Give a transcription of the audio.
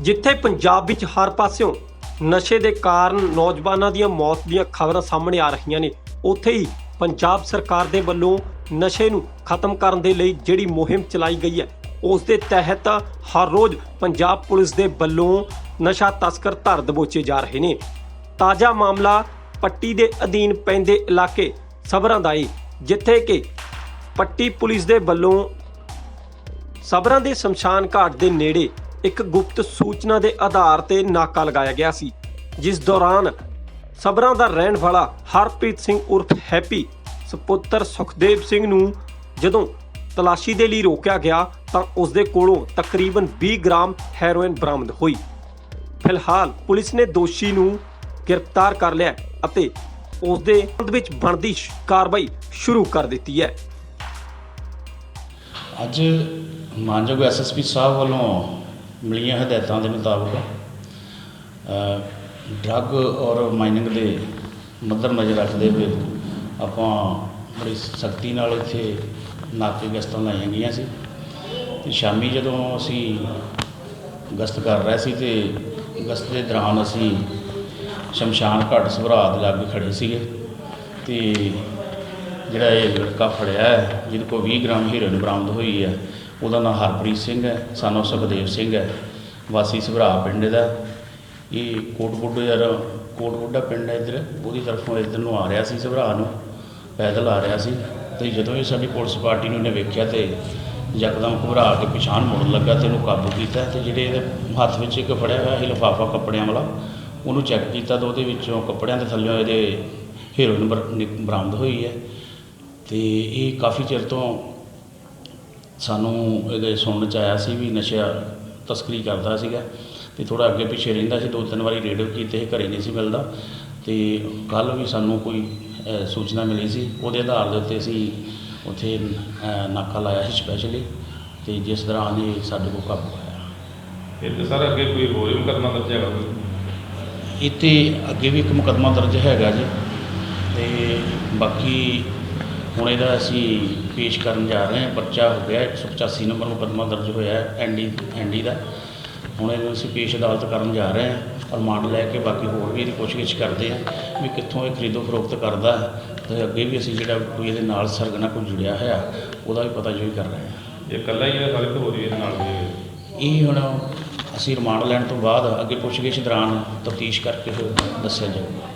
ਜਿੱਥੇ ਪੰਜਾਬ ਵਿੱਚ ਹਰ ਪਾਸਿਓਂ ਨਸ਼ੇ ਦੇ ਕਾਰਨ ਨੌਜਵਾਨਾਂ ਦੀਆਂ ਮੌਤ ਦੀਆਂ ਖਬਰਾਂ ਸਾਹਮਣੇ ਆ ਰਹੀਆਂ ਨੇ, ਉੱਥੇ ਹੀ ਪੰਜਾਬ ਸਰਕਾਰ ਦੇ ਵੱਲੋਂ ਨਸ਼ੇ ਨੂੰ ਖਤਮ ਕਰਨ ਦੇ ਲਈ ਜਿਹੜੀ ਮੁਹਿੰਮ ਚਲਾਈ ਗਈ ਹੈ, ਉਸ ਦੇ ਤਹਿਤ ਹਰ ਰੋਜ਼ ਪੰਜਾਬ ਪੁਲਿਸ ਦੇ ਵੱਲੋਂ ਨਸ਼ਾ ਤਸਕਰ ਧਰ ਦਬੋਚੇ ਜਾ ਰਹੇ ਨੇ। ਤਾਜ਼ਾ ਮਾਮਲਾ ਪੱਟੀ ਦੇ ਅਧੀਨ ਪੈਂਦੇ ਇਲਾਕੇ ਸਬਰਾਂ ਦਾ ਏ, ਜਿੱਥੇ ਕਿ ਪੱਟੀ ਪੁਲਿਸ ਦੇ ਵੱਲੋਂ ਸਬਰਾਂ ਦੇ ਸ਼ਮਸ਼ਾਨ ਘਾਟ ਦੇ ਨੇੜੇ ਇੱਕ ਗੁਪਤ ਸੂਚਨਾ ਦੇ ਆਧਾਰ ਤੇ ਨਾਕਾ ਲਗਾਇਆ ਗਿਆ ਸੀ, ਜਿਸ ਦੌਰਾਨ ਸਬਰਾਂ ਦਾ ਰਹਿਣ ਵਾਲਾ ਹਰਪ੍ਰੀਤ ਸਿੰਘ ਉਰਫ ਹੈਪੀ, ਸੁਪੁੱਤਰ ਸੁਖਦੇਵ ਸਿੰਘ ਨੂੰ ਜਦੋਂ ਤਲਾਸ਼ੀ ਦੇ ਲਈ ਰੋਕਿਆ ਗਿਆ ਤਾਂ ਉਸ ਦੇ ਕੋਲੋਂ ਤਕਰੀਬਨ 20 ਗ੍ਰਾਮ ਹੈਰੋਇਨ ਬਰਾਮਦ ਹੋਈ। ਫਿਲਹਾਲ ਪੁਲਿਸ ਨੇ ਦੋਸ਼ੀ ਨੂੰ ਗ੍ਰਿਫਤਾਰ ਕਰ ਲਿਆ ਅਤੇ ਉਸ ਦੇ ਸੰਬੰਧ ਵਿੱਚ ਬਣਦੀ ਕਾਰਵਾਈ ਸ਼ੁਰੂ ਕਰ ਦਿੱਤੀ ਹੈ। ਅੱਜ ਮਾਨਯੋਗ ਐਸਐਸਪੀ ਸਾਹਿਬ ਵੱਲੋਂ ਮਿਲੀਆਂ ਹਦਾਇਤਾਂ ਦੇ ਮੁਤਾਬਕ ਡਰੱਗ ਔਰ ਮਾਈਨਿੰਗ ਦੇ ਮੱਦਰ ਨਜ਼ਰ ਰੱਖਦੇ ਹੋਏ ਆਪਾਂ ਬੜੀ ਸਖਤੀ ਨਾਲ ਇੱਥੇ ਨਾਕੇ ਗਸ਼ਤਾਂ ਲਾਈਆਂ ਗਈਆਂ ਸੀ। ਤੇ ਸ਼ਾਮੀ ਜਦੋਂ ਅਸੀਂ ਗਸ਼ਤ ਕਰ ਰਹੇ ਸੀ ਤੇ ਗਸ਼ਤ ਦੇ ਦੌਰਾਨ ਅਸੀਂ ਸ਼ਮਸ਼ਾਨ ਘਾਟ ਸਭਰਾ ਲਾਗੇ ਖੜੇ ਸੀਗੇ ਤੇ ਜਿਹੜਾ ਇਹ ਲੜਕਾ ਫੜਿਆ ਹੈ, ਜਿਹਦੇ ਕੋਲ 20 ਗ੍ਰਾਮ ਹੀਰੋਇਨ ਬਰਾਮਦ ਹੋਈ ਹੈ ਉਹਦਾ ਨਾਮ ਹਰਪ੍ਰੀਤ ਸਿੰਘ ਹੈ ਸਾਨੂੰ ਸੁਖਦੇਵ ਸਿੰਘ ਹੈ, ਵਾਸੀ ਸਭਰਾ ਪਿੰਡ ਦਾ ਇਹ ਕੋਟਕੋਟ ਯਾਰ ਕੋਟਕੋਟਾ ਪਿੰਡ ਹੈ ਇੱਧਰ, ਉਹਦੀ ਤਰਫੋਂ ਇੱਧਰ ਨੂੰ ਆ ਰਿਹਾ ਸੀ ਸਭਰਾ ਨੂੰ, ਪੈਦਲ ਆ ਰਿਹਾ ਸੀ। ਤੇ ਜਦੋਂ ਇਹ ਸਾਡੀ ਪੁਲਿਸ ਪਾਰਟੀ ਨੂੰ ਇਹਨੇ ਵੇਖਿਆ ਤੇ ਯਕਦਮ ਘਬਰਾ ਕੇ ਪਛਾਣ ਮੁੜਨ ਲੱਗਾ ਤੇ ਉਹਨੂੰ ਕਾਬੂ ਕੀਤਾ ਤੇ ਜਿਹੜੇ ਇਹਦੇ ਹੱਥ ਵਿੱਚ ਇੱਕ ਫੜਿਆ ਹੋਇਆ ਸੀ ਲਿਫਾਫਾ ਕੱਪੜਿਆਂ ਵਾਲਾ, ਉਹਨੂੰ ਚੈੱਕ ਕੀਤਾ ਤਾਂ ਉਹਦੇ ਵਿੱਚੋਂ ਕੱਪੜਿਆਂ ਦੇ ਥੱਲੇ ਇਹਦੇ ਹੀਰੋਇਨ ਬਰ- ਨਿ- ਬਰਾਮਦ ਹੋਈ ਹੈ। ਤੇ ਇਹ ਕਾਫੀ ਚਿਰ ਤੋਂ ਸਾਨੂੰ ਇਹਦੇ ਸੁਣਨ ਚ ਆਇਆ ਸੀ ਵੀ ਨਸ਼ਾ ਤਸਕਰੀ ਕਰਦਾ ਸੀਗਾ ਤੇ ਥੋੜਾ ਅੱਗੇ ਪਿੱਛੇ ਰਹਿੰਦਾ ਸੀ ਦੋ ਤਿੰਨ ਵਾਰੀ ਰੇਡ ਕੀਤੇ ਘਰੇ ਨਹੀਂ ਸੀ ਮਿਲਦਾ ਤੇ ਕੱਲ ਵੀ ਸਾਨੂੰ ਕੋਈ ਸੂਚਨਾ ਮਿਲੀ ਸੀ ਉਹਦੇ ਆਧਾਰ ਦੇ ਉੱਤੇ ਅਸੀਂ ਉੱਥੇ ਨਾਕਾ ਲਾਇਆ ਸੀ ਸਪੈਸ਼ਲੀ ਤੇ ਜਿਸ ਦੌਰਾਨ ਇਹ ਸਾਡੇ ਕੋਲ ਕਾਬੂ ਆਇਆ ਇਹ ਤੇ ਸਰ ਅੱਗੇ ਕੋਈ ਹੋਰ ਮੁਕੱਦਮਾ ਦਰਜ ਹੈਗਾ ਕੋਈ? ਇੱਥੇ ਅੱਗੇ ਵੀ ਇੱਕ ਮੁਕੱਦਮਾ ਦਰਜ ਹੈਗਾ ਜੀ ਤੇ ਬਾਕੀ ਹੁਣ ਇਹਦਾ ਅਸੀਂ ਪੇਸ਼ ਕਰਨ ਜਾ ਰਹੇ ਹਾਂ। ਪਰਚਾ ਹੋ ਗਿਆ 185 ਨੰਬਰ ਮੁਕੱਦਮਾ ਦਰਜ ਹੋਇਆ ਹੈ ਐਨਡੀ ਐਨਡੀ ਦਾ। ਹੁਣ ਇਹਨੂੰ ਅਸੀਂ ਪੇਸ਼ ਅਦਾਲਤ ਕਰਨ ਜਾ ਰਹੇ ਹਾਂ ਰਿਮਾਂਡ ਲੈ ਕੇ ਬਾਕੀ ਹੋਰ ਵੀ ਇਹਦੀ ਪੁੱਛਗਿੱਛ ਕਰਦੇ ਹਾਂ ਵੀ ਕਿੱਥੋਂ ਇਹ ਖਰੀਦੋ ਫਰੋਖਤ ਕਰਦਾ ਹੈ ਤੇ ਅੱਗੇ ਵੀ ਅਸੀਂ ਜਿਹੜਾ ਕੋਈ ਇਹਦੇ ਨਾਲ ਸਰਗਨਾ ਕੋਈ ਜੁੜਿਆ ਹੋਇਆ ਉਹਦਾ ਵੀ ਪਤਾ ਜੋ ਕਰ ਰਹੇ ਹਾਂ। ਇਹ ਇਕੱਲਾ ਹੀ ਹੈ ਸਾਰੇ ਹੋਰ ਵੀ ਇਹਦੇ ਨਾਲ ਵੀ? ਇਹ ਹੁਣ ਅਸੀਂ ਰਿਮਾਂਡ ਲੈਣ ਤੋਂ ਬਾਅਦ ਅੱਗੇ ਪੁੱਛਗਿੱਛ ਦੌਰਾਨ ਤਫਤੀਸ਼ ਕਰਕੇ ਫਿਰ ਦੱਸਿਆ ਜਾਊਗਾ।